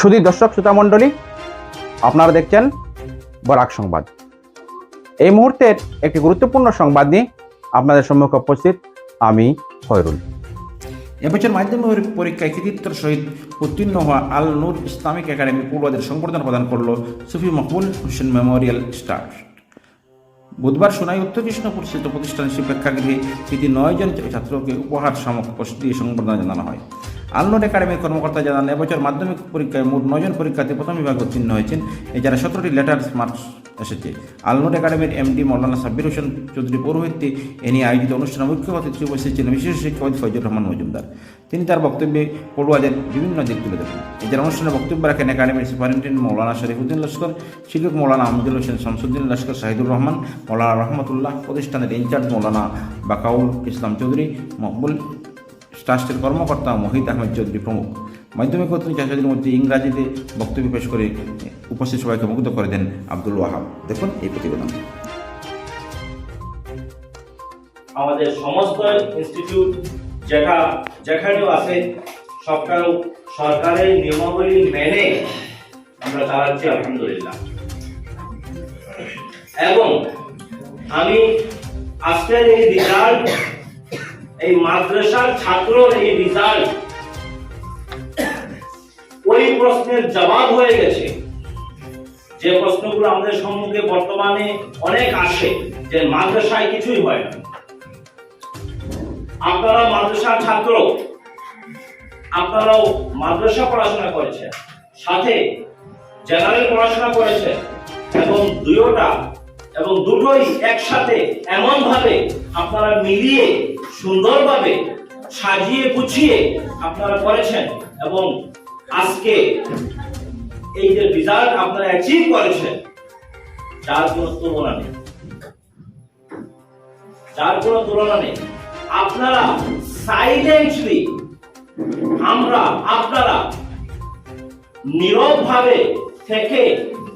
শুধু দর্শক, শ্রোতা মণ্ডলী, আপনারা দেখছেন বরাক সংবাদ। এই মুহূর্তের একটি গুরুত্বপূর্ণ সংবাদ নিয়ে আপনাদের সম্মুখে উপস্থিত আমি খয়রুল। এবছর মাধ্যমিক পরীক্ষায় কৃতিত্বের সহিত উত্তীর্ণ হওয়া আল নূর ইসলামিক একাডেমি পড়ুয়াদের সংবর্ধনা প্রদান করল সুফি মকবুল হোসেন মেমোরিয়াল স্টার। বুধবার সোনাই উত্তর কৃষ্ণপুর স্থিত প্রতিষ্ঠানের শিক্ষাগৃহে কৃতি নয়জন ছাত্রকে উপহার সামগ্রী দিয়ে সংবর্ধনা জানানো হয়। আলনোর একাডেমির কর্মকর্তা জানান, এবছর মাধ্যমিক পরীক্ষায় মোট নয়জন পরীক্ষার্থী প্রথম বিভাগে উত্তীর্ণ হয়েছেন। এছাড়া সতেরোটি লেটার মার্কস এসেছে। আলনোর একাডেমির এমডি মৌলানা সাব্বির হোসেন চৌধুরী পৌরোহিত্যে এ নিয়ে আয়োজিত অনুষ্ঠানে মুখ্য অতিথি উপস্থিত ছিলেন বিশেষ শিক্ষাবিদ ফৈজুর রহমান মজুমদার। তিনি তার বক্তব্যে পড়ুয়াদের বিভিন্ন দিক তুলে ধরেন। এছাড়া অনুষ্ঠানে বক্তব্য রাখেন, একাডেমির সুপারিনটেন্ডেন্ট মৌলানা শরীফুদ্দিন লস্কর, শিক্ষক মৌলানা আহমদুল হোসেন শামসুদ্দিন লস্কর, শাহিদুর রহমান, মৌলানা রহমতুল্লাহ, প্রতিষ্ঠানের ইনচার্জ মৌলানা বাকাউল ইসলাম চৌধুরী, মকবুল ট্রাস্টের কর্মকর্তা মহিত আহমেদ চৌধুরী প্রমুখ। মাধ্যমিক অতিথি চাষাদের মধ্যে ইংরাজিতে বক্তব্য পেশ করে উপস্থিত সবাইকে মুগ্ধ করে দেন আব্দুল ওয়াহাব। দেখুন এই প্রতিবেদন। আমাদের সমস্ত ইনস্টিটিউট যেটা যেখানেও আছে, সবটাও সরকারের নিয়মাবলী মেনে আমরা চালাচ্ছি আলহামদুলিল্লাহ। এবং আমি আজকের এই রেজাল্ট এই মাদ্রাসার ছাত্রর এই রেজাল্ট ওই প্রশ্নের জবাব হয়ে গেছে। যে প্রশ্নগুলো আমাদের সম্মুখে বর্তমানে অনেক আসে, যে মাদ্রাসায় কিছুই হয় না। আপনারা মাদ্রাসার ছাত্র, আপনারাও মাদ্রাসা পড়াশোনা করেছেন, সাথে জেনারেল পড়াশোনা করেছেন, এবং দুয়োটা এবং দুটোই একসাথে এমন ভাবে আপনারা মিলিয়ে সুন্দরভাবে সাজিয়ে গুছিয়ে আপনারা করেছেন এবং আজকে এই যে রেজাল্ট আপনারা অ্যাচিভ করেছেন, যার কোনো তুলনা নেই। যার কোনো তুলনা নেই। আপনারা সাইলেন্টলি আমরা আপনারা নীরব ভাবে থেকে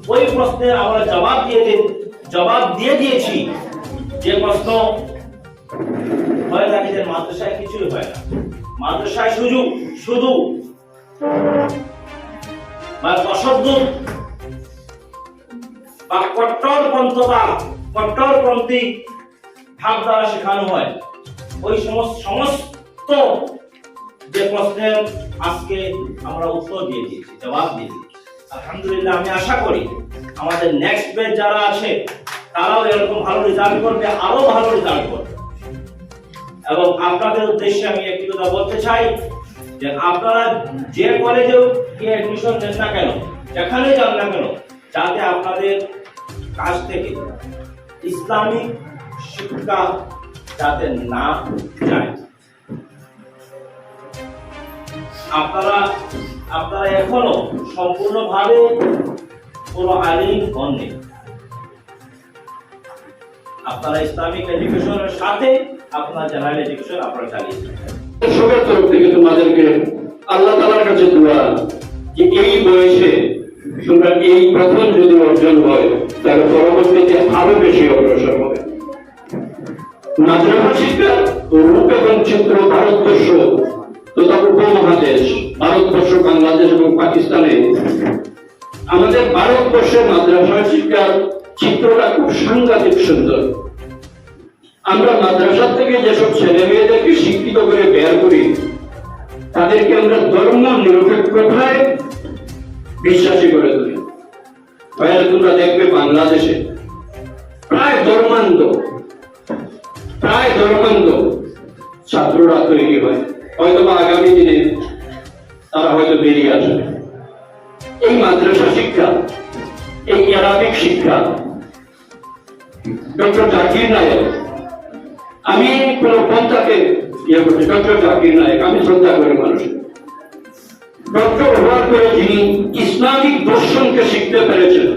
ওই প্রশ্নের আমরা জবাব দিয়ে জবাব দিয়ে দিয়েছি যে প্রশ্ন হয়ে থাকে যে মাদ্রাসায় কিছুই হয় না। মাদ্রাসায় শুধু শুধু বা অসদ্য বা কট্টরপন্থতা কট্টরপন্থী ভাব দ্বারা শেখানো হয়। ওই সমস্ত সমস্ত যে প্রশ্নের আজকে আমরা উত্তর দিয়ে দিয়েছি, জবাব দিয়ে দিয়েছি। আলহামদুলিল্লাহ, আমি আশা করি আমাদের নেক্সট ব্যাচ যারা আছে, তারাও এরকম ভালো রেজাল্ট করবে, আরও ভালো রেজাল্ট করবে। এবং আপনাদের উদ্দেশ্যে আমি একটি কথা বলতে চাই যে আপনারা যে কলেজেও গিয়ে অ্যাডমিশন নেন না কেন, যেখানে যান না কেন, যাতে আপনাদের কাছ থেকে ইসলামিক শিক্ষা যাতে না যায়। আপনারা আপনারা এখনও সম্পূর্ণভাবে কোনো আলিম হননি। আপনারা ইসলামিক এডুকেশনের সাথে আপনার জেনারেল এডুকেশন আপনারা চালিয়েছেন সবার তরফ থেকে তোমাদেরকে আল্লাহ তালার কাছে দোয়া যে এই বয়সে তোমরা এই প্রথম যদি অর্জন হয়, তাহলে পরবর্তীতে আরও বেশি অগ্রসর হবে। রূপ এবং চিত্র ভারতবর্ষ তথা উপমহাদেশ, ভারতবর্ষ, বাংলাদেশ এবং পাকিস্তানে আমাদের ভারতবর্ষের মাদ্রাসা শিক্ষার চিত্রটা খুব সাংঘাতিক সুন্দর। আমরা মাদ্রাসা থেকে যেসব ছেলে মেয়েদেরকে শিক্ষিত করে বের করি, তাদেরকে আমরা ধর্ম নিরপেক্ষতায় বিশ্বাসী করে তুলি। হয়তো তোমরা দেখবে বাংলাদেশে প্রায় ধর্মান্ধ প্রায় ধর্মান্ধ ছাত্ররা তৈরি হয়। হয়তো বা আগামী দিনে তারা হয়তো বেরিয়ে আসবে। এই মাদ্রাসা শিক্ষা, এই অ্যারাবিক শিক্ষা, ডক্টর জাকির নায়ক আমি কোনো পন্থাকে ইয়ে করছি, ডক্টর জাকির নায়ক, আমি শ্রদ্ধা করি মানুষের। ডক্টর হওয়ার পরে যিনি ইসলামিক দর্শনকে শিখতে পেরেছেন